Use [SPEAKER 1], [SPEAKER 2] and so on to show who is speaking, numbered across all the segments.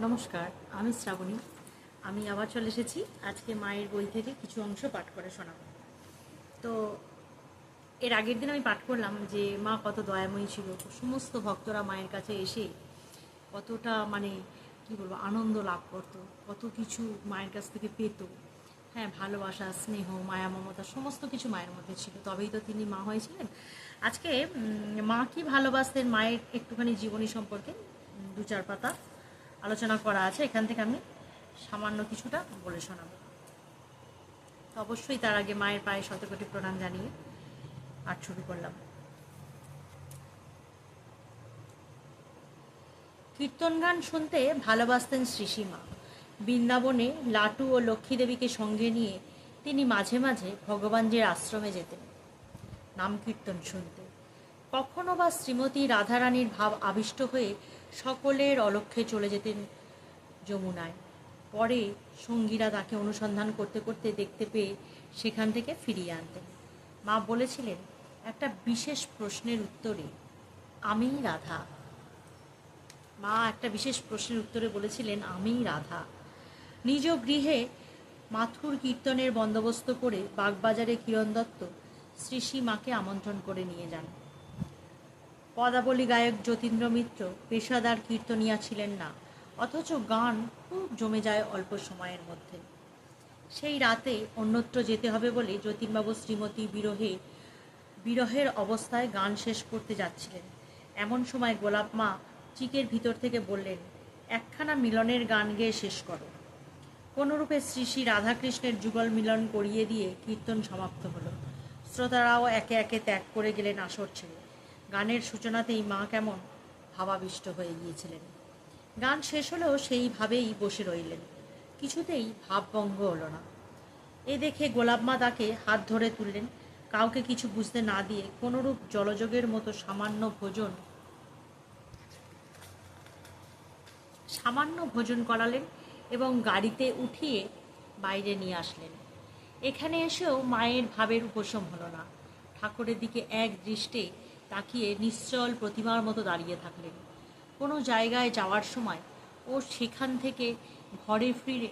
[SPEAKER 1] নমস্কার, আমি শ্রাবণী। আমি আবার চলে এসেছি। আজকে মায়ের বই থেকে কিছু অংশ পাঠ করে শোনাব। তো এর আগের দিন আমি পাঠ করলাম যে, মা কত দয়াময়ী ছিল। সমস্ত ভক্তরা মায়ের কাছে এসে কতটা মানে কি বলব, আনন্দ লাভ করতো, কত কিছু মায়ের কাছ থেকে পেত। হ্যাঁ ভালোবাসা, স্নেহ, মায়া, মমতা, সমস্ত কিছু মায়ের মধ্যে ছিল। তবেই তো তিনি মা হয়েছিলেন। আজকে মা কি ভালোবাসতেন মায়ের একটুখানি জীবনী সম্পর্কে? দু চার পাতা। আলোচনা করা আছে, এখান থেকে আমি সামান্য কিছুটা বলে শোনাবো। তো অবশ্যই তার আগে মায়ের পায়ে শতকোটি প্রণাম জানিয়ে পাঠ শুরু করলাম। কীর্তন গান শুনতে ভালোবাসতেন শ্রীসীমা। বৃন্দাবনে লাটু ও লক্ষ্মী দেবীকে সঙ্গে নিয়ে তিনি মাঝে মাঝে ভগবানজির আশ্রমে যেতেন। নাম কীর্তন শুনতে। কখনো বা শ্রীমতী রাধারানীর ভাব আবিষ্ট হয়ে সকলের অলক্ষ্যে চলে যেতেন যমুনায়। পরে সঙ্গীরা তাকে অনুসন্ধান করতে করতে দেখতে পেয়ে সেখান থেকে ফিরিয়ে আনতেন। মা বলেছিলেন, একটা বিশেষ প্রশ্নের উত্তরে আমিই রাধা। মা একটা বিশেষ প্রশ্নের উত্তরে বলেছিলেন আমিই রাধা। নিজ গৃহে মাথুর কীর্তনের বন্দোবস্ত করে বাগবাজারে কিরণ দত্ত শ্রী মাকে আমন্ত্রণ করে নিয়ে যান। পদাবলী গায়ক যতীন্দ্র মিত্র পেশাদার কীর্তনিয়া ছিলেন না, অথচ গান খুব জমে যায় অল্প সময়ের মধ্যে। সেই রাতে অন্যত্র যেতে হবে বলে যতীনবাবু শ্রীমতী বিরহে, বিরহের অবস্থায় গান শেষ করতে যাচ্ছিলেন। এমন সময় গোলাপ মা চিকের ভিতর থেকে বললেন, একখানা মিলনের গান গেয়ে শেষ করো। কোনরূপে শ্রী শ্রী রাধাকৃষ্ণের যুগল মিলন করিয়ে দিয়ে কীর্তন সমাপ্ত হলো। শ্রোতারাও একে একে ত্যাগ করে গেলেন আসর ছেড়ে। গানের সূচনাতেই মা কেমন ভাবাবিষ্ট হয়ে গিয়েছিলেন। গান শেষ হলেও সেইভাবেই বসে রইলেন। কিছুতেই ভাবভঙ্গ হলো না। এ দেখে গোলাপ মা তাকে হাত ধরে তুললেন। কাউকে কিছু বুঝতে না দিয়ে কোনোরূপ জলযোগের মতো সামান্য ভোজন সামান্য ভোজন করালেন এবং গাড়িতে উঠিয়ে বাইরে নিয়ে আসলেন। এখানে এসেও মায়ের ভাবের উপশম হলো না। ঠাকুরের দিকে এক দৃষ্টে তাকিয়ে নিশ্চল প্রতিমার মতো দাঁড়িয়ে থাকলেন। কোনো জায়গায় যাওয়ার সময় ও সেখান থেকে ঘরে ফিরে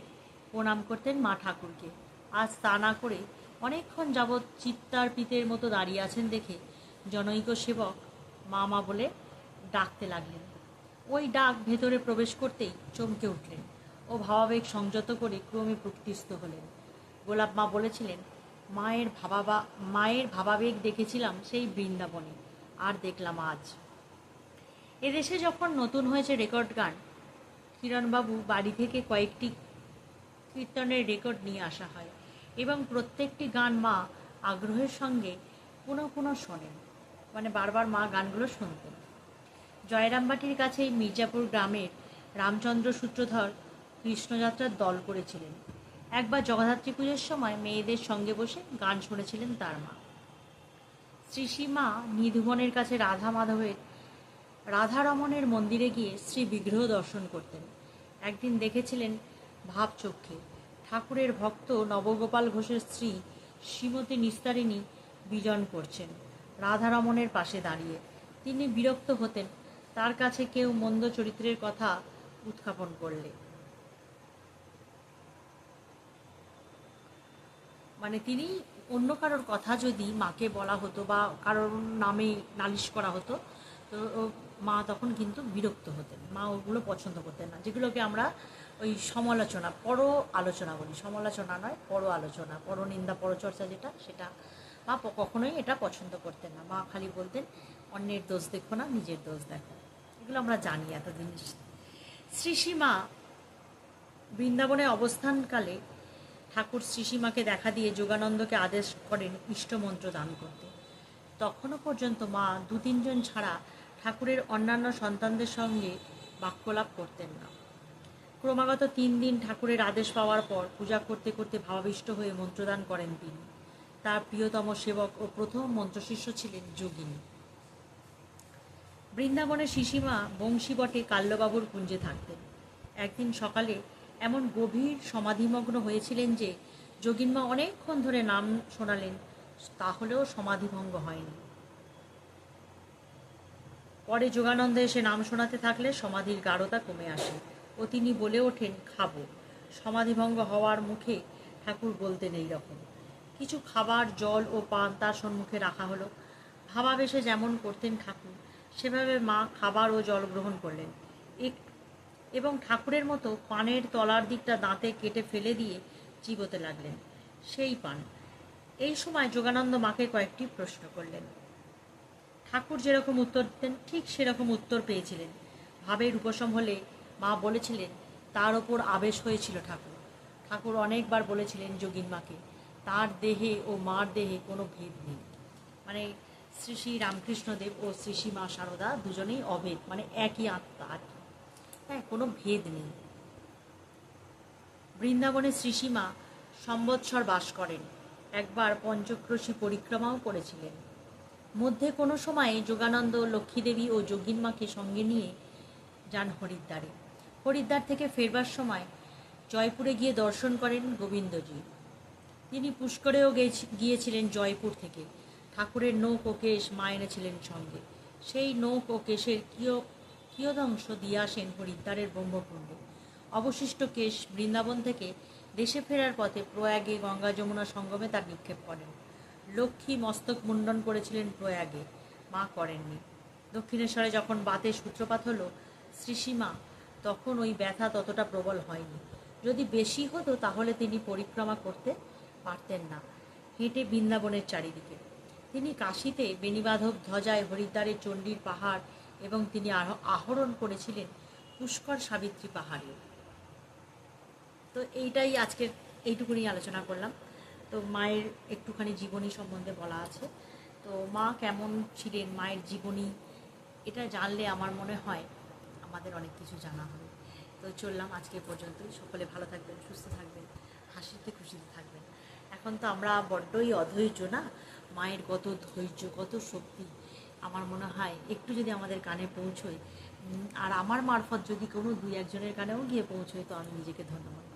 [SPEAKER 1] প্রণাম করতেন মা ঠাকুরকে। আজ তা না করে অনেকক্ষণ যাবৎ চিত্তার পিতের মতো দাঁড়িয়ে আছেন দেখে জনৈক সেবক মা মা বলে ডাকতে লাগলেন। ওই ডাক ভেতরে প্রবেশ করতেই চমকে উঠলেন ও ভাবাবেগ সংযত করে ক্রমে প্রকৃতিস্থ হলেন। গোলাপ মা বলেছিলেন, মায়ের ভাবাবা, মায়ের ভাবাবেগ দেখেছিলাম সেই বৃন্দাবনে। আর দেখলাম আজ। এদেশে যখন নতুন হয়েছে রেকর্ড গান, কিরণবাবু বাড়ি থেকে কয়েকটি কীর্তনের রেকর্ড নিয়ে আসা হয় এবং প্রত্যেকটি গান মা আগ্রহের সঙ্গে পুনঃ পুনঃ শোনেন মানে বারবার মা গানগুলো শুনতেন। জয়রামবাটির কাছেই মির্জাপুর গ্রামের রামচন্দ্র সূত্রধর কৃষ্ণযাত্রার দল করেছিলেন। একবার জগদ্ধাত্রী পুজোর সময় মেয়েদের সঙ্গে বসে গান শুনেছিলেন তার মা। শ্রীসীমা নিধুবনের কাছে রাধা মাধবের রাধারমণের মন্দিরে গিয়ে শ্রী বিগ্রহ দর্শন করতেন। একদিন দেখেছিলেন ভাবচক্ষে ঠাকুরের ভক্ত নবগোপাল ঘোষের স্ত্রী শ্রীমতী নিস্তারিণী বিজন করছেন রাধারমণের পাশে দাঁড়িয়ে। তিনি বিরক্ত হতেন, তার কাছে কেউ মন্দ চরিত্রের কথা উত্থাপন করলে। মানে তিনি অন্য কারোর কথা যদি মাকে বলা হতো বা কারোর নামে নালিশ করা হতো, তো মা তখন কিন্তু বিরক্ত হতেন। মা ওগুলো পছন্দ করতেন না, যেগুলোকে আমরা ওই সমালোচনা, পর আলোচনা বলি। সমালোচনা নয়, পর আলোচনা, পর নিন্দা পরচর্চা যেটা, সেটা মা কখনোই এটা পছন্দ করতেন না। মা খালি বলতেন, অন্যের দোষ দেখো না, নিজের দোষ দেখো এগুলো আমরা জানি এত জিনিস শ্রীসীমা বৃন্দাবনে অবস্থানকালে ঠাকুর শ্রীসীমাকে দেখা দিয়ে যোগানন্দকে আদেশ করেন ইষ্টমন্ত্র দান করতে। তখনও পর্যন্ত মা দু তিনজন ছাড়া ঠাকুরের অন্যান্য সন্তানদের সঙ্গে বাক্যলাপ করতেন না। ক্রমাগত তিন দিন ঠাকুরের আদেশ পাওয়ার পর পূজা করতে করতে ভাবাবিষ্ট হয়ে মন্ত্রদান করেন তিনি। তার প্রিয়তম সেবক ও প্রথম মন্ত্রশিষ্য ছিলেন যোগিনী। বৃন্দাবনের শিশিমা বংশীবটে কাল্যবাবুর কুঞ্জে থাকতেন। একদিন সকালে এমন গভীর সমাধিমগ্ন হয়েছিলেন যে যোগিনমা অনেকক্ষণ ধরে নাম শোনালেন, তাহলেও সমাধিভঙ্গ হয়নি। পরে যোগানন্দ এসে নাম শোনাতে থাকলে সমাধির গাঢ়তা কমে আসে ও তিনি বলে ওঠেন, খাব। সমাধিভঙ্গ হওয়ার মুখে ঠাকুর বলতেন এই রকম, কিছু খাবার, জল ও পান তার সম্মুখে রাখা হলো। ভাবাবেশে যেমন করতেন ঠাকুর, সেভাবে মা খাবার ও জল গ্রহণ করলেন। এক এবং ঠাকুরের মতো পানের তলার দিকটা দাঁতে কেটে ফেলে দিয়ে চিবোতে লাগলেন। সেই পান। এই সময় যোগানন্দ মাকে কয়েকটি প্রশ্ন করলেন। ঠাকুর যেরকম উত্তর দিতেন, ঠিক সেরকম উত্তর পেয়েছিলেন। ভাবের উপশম হলে মা বলেছিলেন, তার ওপর আবেশ হয়েছিল ঠাকুর। ঠাকুর অনেকবার বলেছিলেন যোগিন মাকে, তার দেহে ও মার দেহে কোনো ভেদ নেই। মানে শ্রী শ্রী রামকৃষ্ণদেব ও শ্রী শ্রী মা সারদা দুজনেই অভেদ মানে একই আত্মা, আর কি হ্যাঁ কোনো ভেদ নেই। বৃন্দাবনে শ্রীসীমা সম্বৎসর বাস করেন। একবার পঞ্চক্রোশী পরিক্রমাও করেছিলেন। মধ্যে কোনো সময়ে যোগানন্দ, লক্ষ্মীদেবী ও যোগিনমাকে সঙ্গে নিয়ে যান হরিদ্বারে। হরিদ্বার থেকে ফেরবার সময় জয়পুরে গিয়ে দর্শন করেন গোবিন্দজি। তিনি পুষ্করেও গিয়েছিলেন জয়পুর থেকে। ঠাকুরের নৌক ও কেশ মা এনেছিলেন সঙ্গে। সেই নৌক ও কেশের কিয় কিয়দংশ দিয়ে আসেন হরিদ্বারের ব্রহ্মকুণ্ডে। অবশিষ্ট কেশ বৃন্দাবন থেকে দেশে ফেরার পথে প্রয়াগে গঙ্গা যমুনা সঙ্গমে তার নিক্ষেপ করেন। লক্ষ্মী মস্তক মুন্ডন করেছিলেন প্রয়াগে, মা করেননি। দক্ষিণেশ্বরে যখন বাতে সূত্রপাত হলো, শ্রীসীমা, তখন ওই ব্যথা ততটা প্রবল হয়নি। যদি বেশি হতো, তাহলে তিনি পরিক্রমা করতে পারতেন না। হেঁটে বৃন্দাবনের চারিদিকে। তিনি কাশিতে বেণীবাধব ধ্বজায় হরিদ্বারের চণ্ডীর পাহাড় এবং তিনি আহ- আহরণ করেছিলেন পুষ্কর সাবিত্রী পাহাড়েও তো এইটাই আজকের, এইটুকুনি আলোচনা করলাম। তো মায়ের একটুখানি জীবনী সম্বন্ধে বলা আছে। তো মা কেমন ছিলেন মায়ের জীবনী, এটা জানলে আমার মনে হয় আমাদের অনেক কিছু জানা হবে। তো চললাম আজকে পর্যন্তই। সকলে ভালো থাকবেন, সুস্থ থাকবেন, হাসিতে খুশিতে থাকবেন। এখন তো আমরা বড্ডই অধৈর্য না? মায়ের কত ধৈর্য, কত শক্তি। আমার মনে হয় একটু যদি আমাদের কানে পৌঁছোয় আর আমার মারফত যদি কোনো দুই একজনের কানেও গিয়ে পৌঁছোয়, তো আমি নিজেকে ধন্যবাদ।